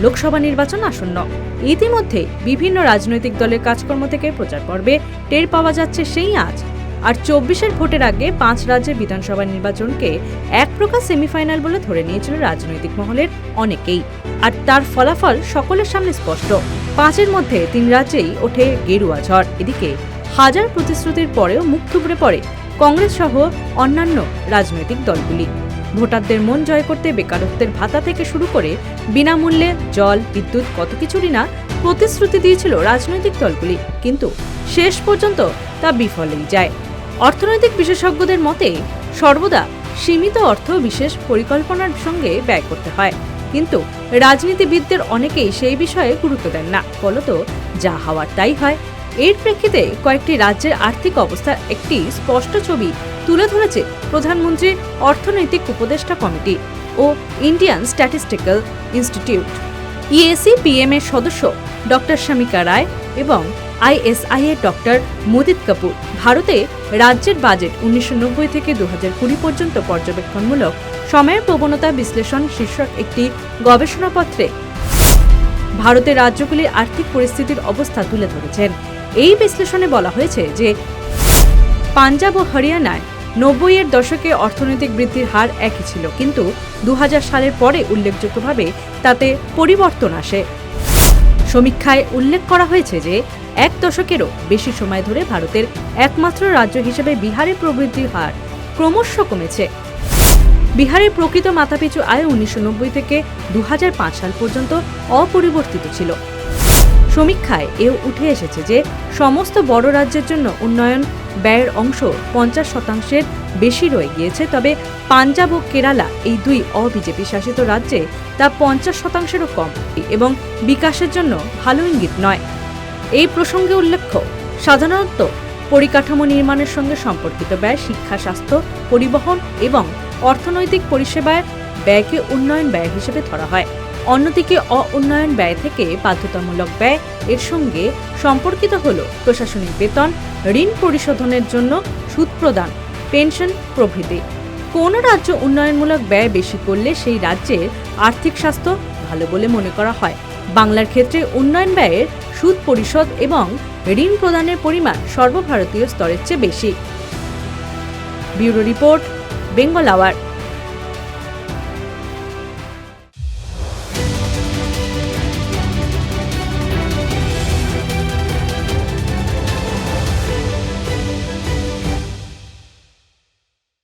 লোকসভা নির্বাচন আসন্ন। ইতিমধ্যে বিভিন্ন রাজনৈতিক দলের কাজকর্ম থেকে প্রচার পর্বে টের পাওয়া যাচ্ছে সেই আজ। আর চব্বিশের ভোটের আগে পাঁচ রাজ্যের বিধানসভা নির্বাচনকে এক প্রকার সেমিফাইনাল বলে ধরে নিয়েছিল রাজনৈতিক মহলের অনেকেই। আর তার ফলাফল সকলের সামনে স্পষ্ট। পাঁচের মধ্যে তিন রাজ্যেই ওঠে গেরুয়া ঝড়। এদিকে হাজার প্রতিশ্রুতির পরেও মুখ থুবড়ে পড়ে কংগ্রেস সহ অন্যান্য রাজনৈতিক দলগুলি। ভোটারদের মন জয় করতে বেকারত্বের ভাতা থেকে শুরু করে বিনামূল্যে জল, বিদ্যুৎ, কত কিছুরই না প্রতিশ্রুতি দিয়েছিল রাজনৈতিক দলগুলি। কিন্তু শেষ পর্যন্ত তা বিফলেই যায়। অর্থনৈতিক বিশেষজ্ঞদের মতে, সর্বদা সীমিত অর্থ বিশেষ পরিকল্পনার সঙ্গে ব্যয় করতে হয়। কিন্তু রাজনীতিবিদদের অনেকেই সেই বিষয়ে গুরুত্ব দেন না। ফলত যা হওয়ার তাই হয়। এর প্রেক্ষিতে কয়েকটি রাজ্যের আর্থিক অবস্থার একটি স্পষ্ট ছবি তুলে ধরেছে প্রধানমন্ত্রীর অর্থনৈতিক উপদেষ্টা কমিটি ও Indian Statistical Institute. EAC PM এর সদস্য ডক্টর শামিকা রায় এবং আইএসআই এর ডক্টর মোদিত কাপুর ভারতে রাজ্যের বাজেট উনিশশো নব্বই থেকে দু কুড়ি পর্যন্ত পর্যবেক্ষণমূলক সময়ের প্রবণতা বিশ্লেষণ শীর্ষক একটি গবেষণাপত্রে ভারতের রাজ্যগুলির আর্থিক পরিস্থিতির অবস্থা তুলে ধরেছেন। এই বিশ্লেষণে বলা হয়েছে যে পাঞ্জাব ও হরিয়ানায় নব্বইয়ের দশকে অর্থনৈতিক বৃদ্ধির হার একই ছিল, কিন্তু দু হাজার সালের পরে উল্লেখযোগ্যভাবে তাতে পরিবর্তন আসে। সমীক্ষায় উল্লেখ করা হয়েছে যে এক দশকেরও বেশি সময় ধরে ভারতের একমাত্র রাজ্য হিসেবে বিহারের প্রবৃদ্ধির হার ক্রমশ কমেছে। বিহারের প্রকৃত মাথাপিছু আয় উনিশশো নব্বই থেকে দু হাজার পাঁচ সাল পর্যন্ত অপরিবর্তিত ছিল। সমীক্ষায় এও উঠে এসেছে যে সমস্ত বড় রাজ্যের জন্য উন্নয়ন ব্যয়ের অংশ পঞ্চাশ শতাংশের বেশি রয়ে গিয়েছে, তবে পাঞ্জাব ও কেরালা এই দুই অবিজেপি শাসিত রাজ্যে তা পঞ্চাশ শতাংশেরও কম এবং বিকাশের জন্য ভালো ইঙ্গিত নয়। এই প্রসঙ্গে উল্লেখ্য, সাধারণত পরিকাঠামো নির্মাণের সঙ্গে সম্পর্কিত ব্যয়, শিক্ষা, স্বাস্থ্য, পরিবহন এবং অর্থনৈতিক পরিষেবার ব্যয়কে উন্নয়ন ব্যয় হিসেবে ধরা হয়। অন্যদিকে অ উন্নয়ন ব্যয় থেকে বাধ্যতামূলক ব্যয় এর সঙ্গে সম্পর্কিত হল প্রশাসনিক বেতন, ঋণ পরিশোধনের জন্য সুদ প্রদান, পেনশন প্রভৃতি। কোনো রাজ্য উন্নয়নমূলক ব্যয় বেশি করলে সেই রাজ্যের আর্থিক স্বাস্থ্য ভালো বলে মনে করা হয়? বাংলার ক্ষেত্রে উন্নয়ন ব্যয়ের সুদ পরিশোধ এবং ঋণ প্রদানের পরিমাণ সর্বভারতীয় স্তরের চেয়ে বেশি। Bureau report, Bengal hour.